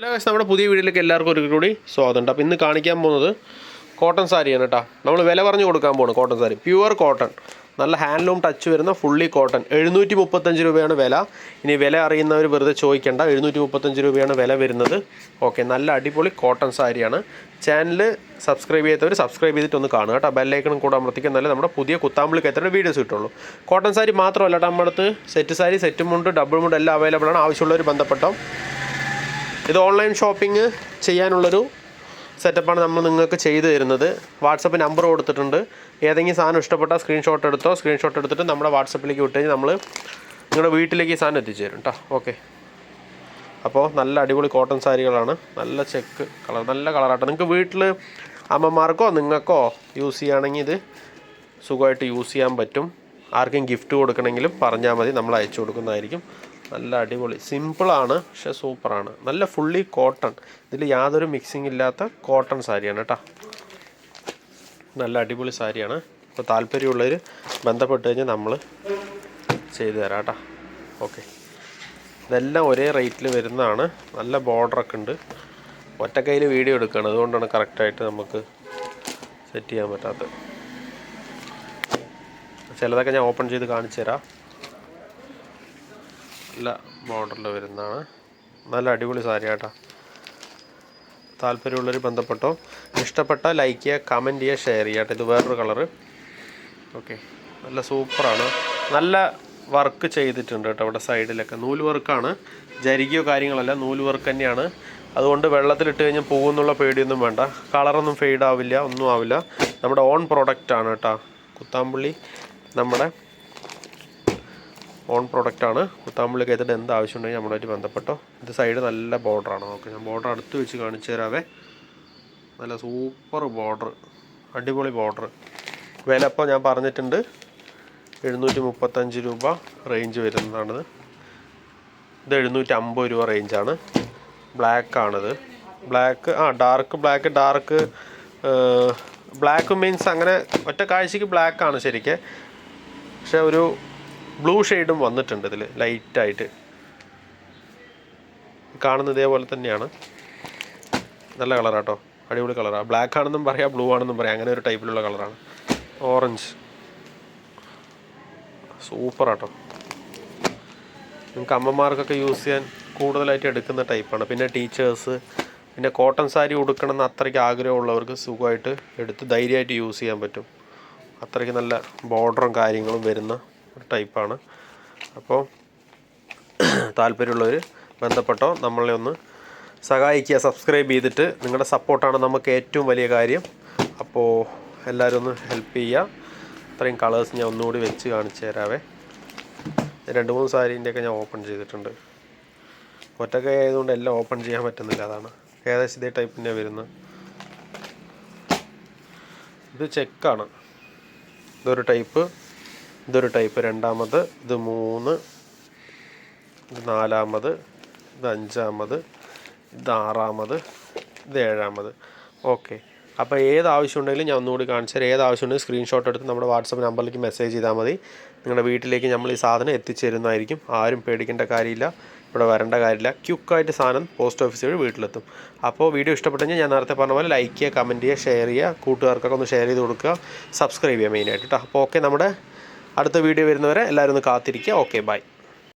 Hello guess നമ്മുടെ പുതിയ വീഡിയോയിലേക്ക് എല്ലാവർക്കും ഒരു കൂടി സ്വാഗതം ഉണ്ട് അപ്പോൾ ഇന്ന് കാണിക്കാൻ പോകുന്നത് കോട്ടൺ സാരിയാണ് കേട്ടോ നമ്മൾ വില പറഞ്ഞു കൊടുക്കാൻ പോകുന്നത് കോട്ടൺ സാരി പ്യുവർ കോട്ടൺ നല്ല ഹാൻഡ്ലൂം ടച്ച് വരുന്ന ഫുള്ളി കോട്ടൺ എഴുന്നൂറ്റി മുപ്പത്തഞ്ച് രൂപയാണ് വില. ഇനി വില അറിയുന്നവർ വെറുതെ ചോദിക്കേണ്ട. എഴുന്നൂറ്റി മുപ്പത്തഞ്ച് രൂപയാണ് വില വരുന്നത്. ഓക്കെ നല്ല അടിപൊളി കോട്ടൺ സാരിയാണ് ചാനൽ സബ്സ്ക്രൈബ് ചെയ്യാത്തവർ സബ്സ്ക്രൈബ് ചെയ്തിട്ട് ഒന്ന് കാണുക കേട്ടോ ബെല്ലൈക്കണം കൂടെ നല്ല നമ്മുടെ പുതിയ കുത്താമ്പിളി എത്ര വീഡിയോസ് കിട്ടുള്ളൂ. കോട്ടൺ സാരി മാത്രമല്ല കേട്ടോ നമ്മുടെ അടുത്ത് സെറ്റ് സാരി സെറ്റ് മുണ്ട് ഡബിൾ മുണ്ട് എല്ലാം അവൈലബിൾ ആണ്. ആവശ്യമുള്ളവർ ബന്ധപ്പെട്ടോ. ഇത് ഓൺലൈൻ ഷോപ്പിംഗ് ചെയ്യാനുള്ളൊരു സെറ്റപ്പാണ് നമ്മൾ നിങ്ങൾക്ക് ചെയ്തു തരുന്നത്. വാട്സപ്പ് നമ്പർ കൊടുത്തിട്ടുണ്ട്. ഏതെങ്കിലും സാധനം ഇഷ്ടപ്പെട്ടാൽ സ്ക്രീൻഷോട്ട് എടുത്തോ സ്ക്രീൻഷോട്ട് എടുത്തിട്ട് നമ്മുടെ വാട്സപ്പിലേക്ക് വിട്ട് കഴിഞ്ഞാൽ നമ്മൾ നിങ്ങളുടെ വീട്ടിലേക്ക് ഈ സാധനം എത്തിച്ചു തരും കേട്ടോ ഓക്കെ. അപ്പോൾ നല്ല അടിപൊളി കോട്ടൺ സാരികളാണ്. നല്ല ചെക്ക് കളർ നല്ല കളറാട്ടോ നിങ്ങൾക്ക് വീട്ടിൽ അമ്മമാർക്കോ നിങ്ങൾക്കോ യൂസ് ചെയ്യുകയാണെങ്കിൽ ഇത് സുഖമായിട്ട് യൂസ് ചെയ്യാൻ പറ്റും. ആർക്കും ഗിഫ്റ്റ് കൊടുക്കണമെങ്കിലും പറഞ്ഞാൽ മതി. നമ്മൾ അയച്ചു കൊടുക്കുന്നതായിരിക്കും. നല്ല അടിപൊളി. സിമ്പിളാണ് പക്ഷേ സൂപ്പറാണ് നല്ല ഫുള്ളി കോട്ടൺ ഇതിൽ യാതൊരു മിക്സിംഗ് ഇല്ലാത്ത കോട്ടൺ സാരിയാണ് കേട്ടോ നല്ല അടിപൊളി സാരിയാണ്. അപ്പോൾ താല്പര്യമുള്ളവർ ബന്ധപ്പെട്ട് കഴിഞ്ഞാൽ നമ്മൾ ചെയ്തു തരാം കേട്ടോ ഓക്കെ ഇതെല്ലാം ഒരേ റേറ്റിൽ വരുന്നതാണ്. നല്ല ബോർഡറൊക്കെ ഉണ്ട്. ഒറ്റക്കൈയിൽ വീഡിയോ എടുക്കുകയാണ് അതുകൊണ്ടാണ് കറക്റ്റായിട്ട് നമുക്ക് സെറ്റ് ചെയ്യാൻ പറ്റാത്തത്. ചിലതൊക്കെ ഞാൻ ഓപ്പൺ ചെയ്ത് കാണിച്ചു തരാം. നല്ല ബോർഡറിൽ വരുന്നതാണ് നല്ല അടിപൊളി സാരി കേട്ടോ താല്പര്യമുള്ളവർ ബന്ധപ്പെട്ടോ ഇഷ്ടപ്പെട്ട ലൈക്ക് ചെയ്യുക കമന്റ് ചെയ്യുക ഷെയർ ചെയ്യുക ഇത് വേറൊരു കളറ്. ഓക്കെ. നല്ല സൂപ്പറാണ്. നല്ല വർക്ക് ചെയ്തിട്ടുണ്ട് കേട്ടോ അവിടെ സൈഡിലൊക്കെ. നൂൽ വർക്കാണ്. ജരികയോ കാര്യങ്ങളല്ല നൂൽ വർക്ക് തന്നെയാണ്. അതുകൊണ്ട് വെള്ളത്തിലിട്ട് കഴിഞ്ഞാൽ പോകുന്നുള്ള പേടിയൊന്നും വേണ്ട. കളറൊന്നും ഫെയ്ഡ് ആവില്ല ഒന്നും ആവില്ല. നമ്മുടെ ഓൺ പ്രോഡക്റ്റ് ആണ് കേട്ടോ. കുത്താമ്പുള്ളി നമ്മുടെ ഓൺ പ്രോഡക്റ്റാണ് കുത്താമ്പുള്ളി കയറ്റിട്ട് എന്ത് ആവശ്യമുണ്ടെങ്കിൽ നമ്മളായിട്ട് ബന്ധപ്പെട്ടോ. ഇത് സൈഡ് നല്ല ബോർഡറാണ് ഓക്കെ ഞാൻ ബോർഡർ അടുത്ത് വെച്ച് കാണിച്ചു തരാവേ. നല്ല സൂപ്പർ ബോർഡർ അടിപൊളി ബോർഡർ വില ഇപ്പോൾ ഞാൻ പറഞ്ഞിട്ടുണ്ട്. എഴുന്നൂറ്റി മുപ്പത്തഞ്ച് രൂപ റേഞ്ച് വരുന്നതാണിത്. ഇത് എഴുന്നൂറ്റി അമ്പത് രൂപ റേഞ്ചാണ് ബ്ലാക്ക് ആണിത്. ബ്ലാക്ക് ആ dark black dark black means അങ്ങനെ ഒറ്റ കാഴ്ചക്ക് ബ്ലാക്ക് ആണ് ശരിക്ക്. പക്ഷെ ഒരു ബ്ലൂ ഷെയ്ഡും വന്നിട്ടുണ്ട് ഇതിൽ ലൈറ്റായിട്ട് കാണുന്ന ഇതേപോലെ തന്നെയാണ്. നല്ല കളറാട്ടോ. അടിപൊളി കളറാണ് ബ്ലാക്ക് ആണെന്നും പറയാം ബ്ലൂ ആണെന്നും പറയാം. അങ്ങനെ ഒരു ടൈപ്പിലുള്ള കളറാണ്. ഓറഞ്ച് സൂപ്പറാട്ടോ നിങ്ങൾക്ക് അമ്മമാർക്കൊക്കെ യൂസ് ചെയ്യാൻ കൂടുതലായിട്ട് എടുക്കുന്ന ടൈപ്പാണ് പിന്നെ ടീച്ചേഴ്സ് പിന്നെ കോട്ടൺ സാരി ഉടുക്കണം എന്ന് അത്രയ്ക്ക് ആഗ്രഹമുള്ളവർക്ക് സുഖമായിട്ട് എടുത്ത് ധൈര്യമായിട്ട് യൂസ് ചെയ്യാൻ പറ്റും. അത്രയ്ക്ക് നല്ല ബോർഡറും കാര്യങ്ങളും വരുന്ന ഒരു ടൈപ്പാണ്. അപ്പോൾ താല്പര്യമുള്ളവർ ബന്ധപ്പെട്ടോ നമ്മളെ ഒന്ന് സഹായിക്കുക സബ്സ്ക്രൈബ് ചെയ്തിട്ട് നിങ്ങളുടെ സപ്പോർട്ടാണ് നമുക്ക് ഏറ്റവും വലിയ കാര്യം. അപ്പോൾ എല്ലാവരും ഒന്ന് ഹെൽപ്പ് ചെയ്യുക. ഇത്രയും കളേഴ്സ് ഞാൻ ഒന്നുകൂടി വെച്ച് കാണിച്ചു തരാവേ. രണ്ട് മൂന്ന് സാരീന്റെയൊക്കെ ഞാൻ ഓപ്പൺ ചെയ്തിട്ടുണ്ട്. ഒറ്റക്കെ ആയതുകൊണ്ട് എല്ലാം ഓപ്പൺ ചെയ്യാൻ പറ്റുന്നില്ല അതാണ്. ഏകദേശം ഇതേ ടൈപ്പ് തന്നെയാണ് വരുന്നത്. ഇത് ചെക്കാണ്. ഇതൊരു ടൈപ്പ് ഇതൊരു ടൈപ്പ്. രണ്ടാമത് ഇത് മൂന്ന് ഇത് നാലാമത് ഇത് അഞ്ചാമത് ഇത് ആറാമത് ഇത് ഏഴാമത്. ഓക്കെ. അപ്പോൾ ഏത് ആവശ്യം ഉണ്ടെങ്കിലും ഞാൻ ഒന്നുകൂടി കാണിച്ചു തരാം. ഏത് ആവശ്യമുണ്ടെങ്കിലും സ്ക്രീൻഷോട്ട് എടുത്ത് നമ്മുടെ വാട്സപ്പ് നമ്പറിലേക്ക് മെസ്സേജ് ചെയ്താൽ മതി. നിങ്ങളുടെ വീട്ടിലേക്ക് നമ്മൾ ഈ സാധനം എത്തിച്ചേരുന്നതായിരിക്കും. ആരും പേടിക്കേണ്ട കാര്യമില്ല. ഇവിടെ വരേണ്ട കാര്യമില്ല. ക്യുക്കായിട്ട് സാധനം പോസ്റ്റ് ഓഫീസ് വഴി വീട്ടിലെത്തും. അപ്പോൾ വീഡിയോ ഇഷ്ടപ്പെട്ടെങ്കിൽ ഞാൻ നേരത്തെ പറഞ്ഞ പോലെ ലൈക്ക് ചെയ്യുക കമന്റ് ചെയ്യുക ഷെയർ ചെയ്യുക കൂട്ടുകാർക്കൊക്കെ ഒന്ന് ഷെയർ ചെയ്ത് കൊടുക്കുക. സബ്സ്ക്രൈബ് ചെയ്യുക മെയിനായിട്ട് കേട്ടോ അപ്പോൾ ഓക്കെ നമ്മുടെ അടുത്ത വീഡിയോ വരുന്നവരെ എല്ലാവരും ഒന്ന് കാത്തിരിക്കുക. Okay bye